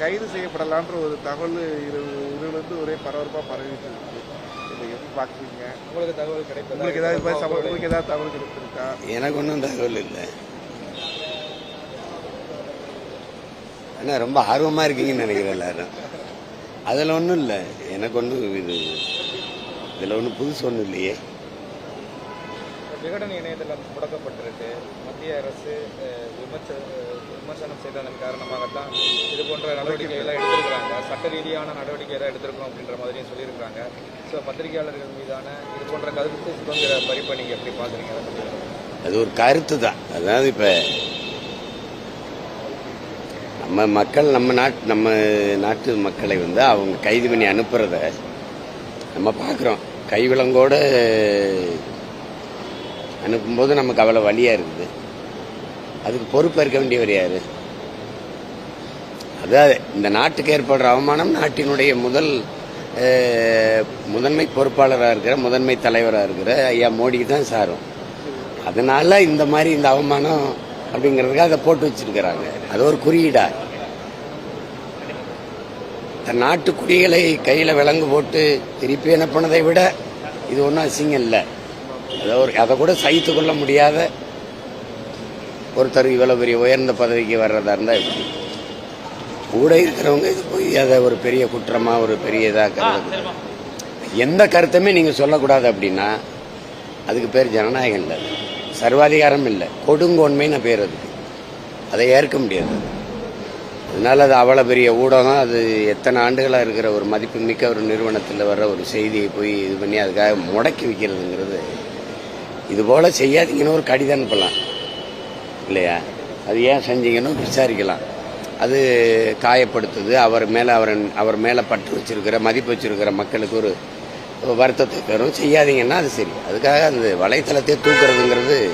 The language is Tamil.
கைது செய்யப்படலான்ற ஒரு தகவல் இரு இருந்து ஒரே பரபரப்பாக பரவிட்டு இருக்கு. இதை எப்படி பார்க்குறீங்க உங்களுக்கு தகவல் உங்களுக்கு ஏதாவது இப்ப சம- உங்களுக்கு ஏதாவது தகவல் கிடைச்சிருக்கா எனக்கு ஒன்றும் தகவல் இல்லை. ரொம்ப ஆர்வமாக இருக்கீங்கன்னு நினைக்கிறேன் எல்லாரும். அதில் ஒன்றும் இல்லை. எனக்கு ஒன்றும் இது இதில் ஒன்றும் புதுசு ஒன்றும் இல்லையே. விகடன் இணையதளம் முடக்கப்பட்டிருக்கு. மத்திய அரசு அஹ், விமர்ச விமர்சனம் செய்ததன் காரணமாகத்தான் இது போன்ற நடவடிக்கைகளை எடுத்திருக்கிறாங்க. சட்ட ரீதியான நடவடிக்கை எதாவது எடுத்திருக்கோம் அப்படின்ற மாதிரியும் சொல்லியிருக்காங்க ஸோ பத்திரிகையாளர்கள் மீதான இது போன்ற கருத்து சுதந்திர பறிப்பை நீங்கள் எப்படி பார்க்குறீங்க? அது ஒரு கருத்து தான். அதாவது இப்போ நம்ம மக்கள் நம்ம நாட்டு நம்ம நாட்டு மக்களை வந்து அவங்க கைது பண்ணி அனுப்புறத நம்ம பார்க்குறோம். கைவிலங்கோட அனுப்பும்போது நமக்கு அவ்வளோ வழியாக இருக்குது. அதுக்கு பொறுப்பேற்க வேண்டியவர் யார்? அதாவது இந்த நாட்டுக்கு ஏற்படுற அவமானம் நாட்டினுடைய முதல் முதன்மை பொறுப்பாளராக இருக்கிற முதன்மை தலைவராக இருக்கிற ஐயா மோடிக்கு தான் சாரும். அதனால இந்த மாதிரி இந்த அவமானம் அப்படிங்கிறதுக்காக அதை போட்டு வச்சிருக்கிறாங்க. அது ஒரு குறியீடா. தன் நாட்டு குடிகளை கையில் விலங்கு போட்டு திருப்பி அனுப்பினதை விட இது ஒன்றும் அசிங்கம் இல்லை. அதை ஒரு அதை கூட சகித்து கொள்ள முடியாத ஒருத்தர் இவ்வளோ பெரிய உயர்ந்த பதவிக்கு வர்றதா இருந்தால் எப்படி? கூட இருக்கிறவங்க இது போய் அதை ஒரு பெரிய குற்றமாக ஒரு பெரிய இதாக எந்த கருத்துமே நீங்கள் சொல்லக்கூடாது அப்படின்னா அதுக்கு பேர் ஜனநாயகம் இல்லை. சர்வாதிகாரம் இல்லை. கொடுங்கோன்மைன்னு பேர் அதுக்கு. அதை ஏற்க முடியாது. அதனால அது அவ்வளோ பெரிய ஊடகம். அது எத்தனை ஆண்டுகளாக இருக்கிற ஒரு மதிப்புமிக்க ஒரு நிறுவனத்தில் வர்ற ஒரு செய்தியை போய் இது பண்ணி அதுக்காக முடக்கி வைக்கிறதுங்கிறது இது போல் செய்யாதீங்கன்னு ஒரு கடிதம் அனுப்பலாம். இல்லையா? அது ஏன் செஞ்சீங்கன்னு விசாரிக்கலாம். அது காயப்படுத்துது. அவர் மேலே அவர் அவர் மேலே பற்று வச்சிருக்கிற மதிப்பு வச்சிருக்கிற மக்களுக்கு ஒரு வருத்தத்தை தரும். செய்யாதீங்கன்னா அது சரி. அதுக்காக அந்த வலைத்தளத்தை தூக்குறதுங்கிறது